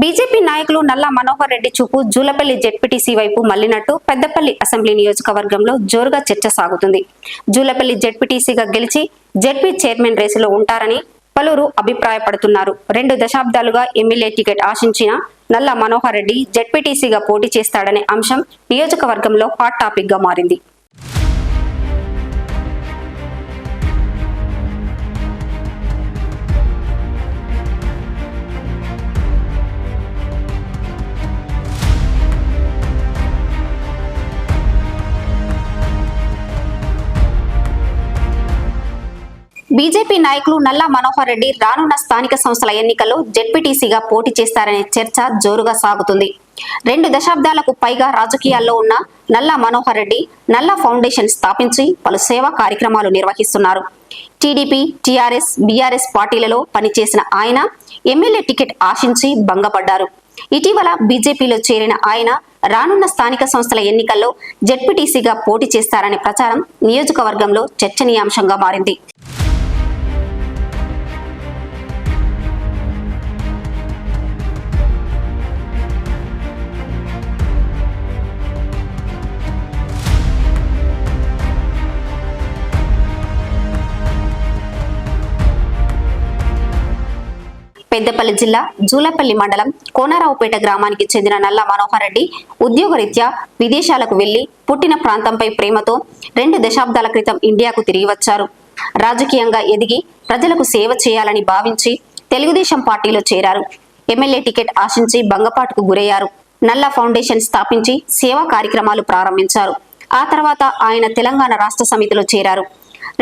BJP నాయకులు నల్లా మనోహర్ రెడ్డి చూపు జూలపల్లి జెడ్పీటీసీ వైపు మళ్ళినట్టు పెద్దపల్లి అసెంబ్లీ నియోజకవర్గంలో జోరుగా చర్చ సాగుతుంది. జూలపల్లి జెడ్పీటీసీగా గెలిచి జెడ్పీ చైర్మన్ రేసులో ఉంటారని పలువురు అభిప్రాయపడుతున్నారు. రెండు దశాబ్దాలుగా ఎమ్మెల్యే టికెట్ ఆశించిన నల్లా మనోహర్ రెడ్డి జెడ్పీటీసీగా పోటీ చేస్తాడనే అంశం నియోజకవర్గంలో హాట్ టాపిక్గా మారింది. బీజేపీ నాయకులు నల్లా మనోహర్ రెడ్డి రానున్న స్థానిక సంస్థల ఎన్నికల్లో జెడ్పీటీసీగా పోటీ చేస్తారనే చర్చ జోరుగా సాగుతుంది. రెండు దశాబ్దాలకు పైగా రాజకీయాల్లో ఉన్న నల్లా మనోహర్ రెడ్డి నల్లా ఫౌండేషన్ స్థాపించి పలు సేవా కార్యక్రమాలు నిర్వహిస్తున్నారు. టీడీపీ టీఆర్ఎస్ బీఆర్ఎస్ పార్టీలలో పనిచేసిన ఆయన ఎమ్మెల్యే టికెట్ ఆశించి భంగపడ్డారు. ఇటీవల బీజేపీలో చేరిన ఆయన రానున్న స్థానిక సంస్థల ఎన్నికల్లో జెడ్పీటీసీగా పోటీ చేస్తారనే ప్రచారం నియోజకవర్గంలో చర్చనీయాంశంగా మారింది. పెద్దపల్లి జిల్లా జూలపల్లి మండలం కోనరావుపేట గ్రామానికి చెందిన నల్ల మనోహర్ రెడ్డి ఉద్యోగరీత్యా విదేశాలకు వెళ్ళి పుట్టిన ప్రాంతంపై ప్రేమతో రెండు దశాబ్దాల క్రితం ఇండియాకు తిరిగి వచ్చారు. రాజకీయంగా ఎదిగి ప్రజలకు సేవ చేయాలని భావించి తెలుగుదేశం పార్టీలో చేరారు. ఎమ్మెల్యే టికెట్ ఆశించి భంగపాటుకు గురయ్యారు. నల్ల ఫౌండేషన్ స్థాపించి సేవా కార్యక్రమాలు ప్రారంభించారు. ఆ తర్వాత ఆయన తెలంగాణ రాష్ట్ర సమితిలో చేరారు.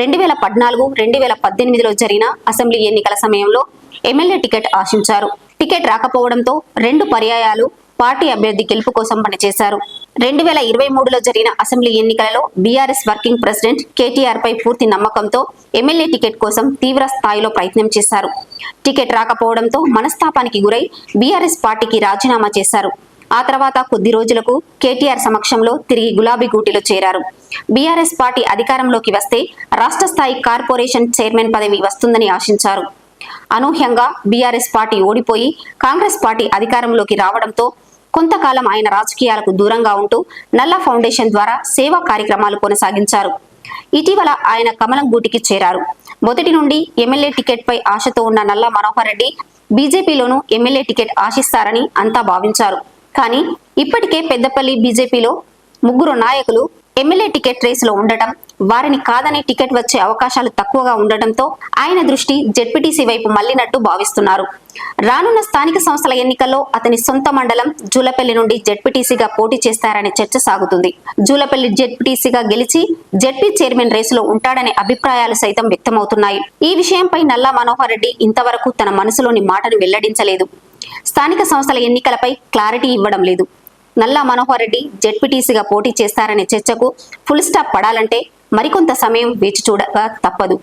రెండు వేల పద్నాలుగు రెండు వేల పద్దెనిమిదిలో జరిగిన అసెంబ్లీ ఎన్నికల సమయంలో ఎమ్మెల్యే టికెట్ ఆశించారు. టికెట్ రాకపోవడంతో రెండు పర్యాయాలు పార్టీ అభ్యర్థి గెలుపు కోసం పనిచేశారు. రెండు వేల ఇరవై మూడులో జరిగిన అసెంబ్లీ ఎన్నికలలో బీఆర్ఎస్ వర్కింగ్ ప్రెసిడెంట్ కేటీఆర్ పై పూర్తి నమ్మకంతో ఎమ్మెల్యే టికెట్ కోసం తీవ్ర స్థాయిలో ప్రయత్నం చేశారు. టికెట్ రాకపోవడంతో మనస్తాపానికి గురై బీఆర్ఎస్ పార్టీకి రాజీనామా చేశారు. ఆ తర్వాత కొద్ది రోజులకు కేటీఆర్ సమక్షంలో తిరిగి గులాబీ గూటిలో చేరారు. బీఆర్ఎస్ పార్టీ అధికారంలోకి వస్తే రాష్ట్ర స్థాయి కార్పొరేషన్ చైర్మన్ పదవి వస్తుందని ఆశించారు. అనూహ్యంగా బీఆర్ఎస్ పార్టీ ఓడిపోయి కాంగ్రెస్ పార్టీ అధికారంలోకి రావడంతో కొంతకాలం ఆయన రాజకీయాలకు దూరంగా ఉంటూ నల్లా ఫౌండేషన్ ద్వారా సేవా కార్యక్రమాలు కొనసాగించారు. ఇటీవల ఆయన కమలం గూటికి చేరారు. మొదటి నుండి ఎమ్మెల్యే టికెట్ పై ఆశతో ఉన్న నల్లా మనోహర్ రెడ్డి బీజేపీలోనూ ఎమ్మెల్యే టికెట్ ఆశిస్తారని అంతా భావించారు. కానీ ఇప్పటికే పెద్దపల్లి బీజేపీలో ముగ్గురు నాయకులు ఎమ్మెల్యే టికెట్ రేసులో ఉండటం వారిని కాదని టికెట్ వచ్చే అవకాశాలు తక్కువగా ఉండటంతో ఆయన దృష్టి జెడ్పీటీసీ వైపు మళ్ళినట్టు భావిస్తున్నారు. రానున్న స్థానిక సంస్థల ఎన్నికల్లో అతని సొంత మండలం జూలపల్లి నుండి జెడ్పీటీసీగా పోటీ చేస్తారనే చర్చ సాగుతుంది. జూలపల్లి జెడ్పీటీసీగా గెలిచి జెడ్పీ చైర్మన్ రేసులో ఉంటాడనే అభిప్రాయాలు సైతం వ్యక్తమవుతున్నాయి. ఈ విషయంపై నల్లా మనోహర్ రెడ్డి ఇంతవరకు తన మనసులోని మాటను వెల్లడించలేదు. స్థానిక సంస్థల ఎన్నికలపై క్లారిటీ ఇవ్వడం లేదు. నల్లా మనోహర్ రెడ్డి జెడ్పీటీసీగా పోటీ చేస్తారనే చర్చకు ఫుల్ స్టాప్ పడాలంటే మరికొంత సమయం వేచి చూడక తప్పదు.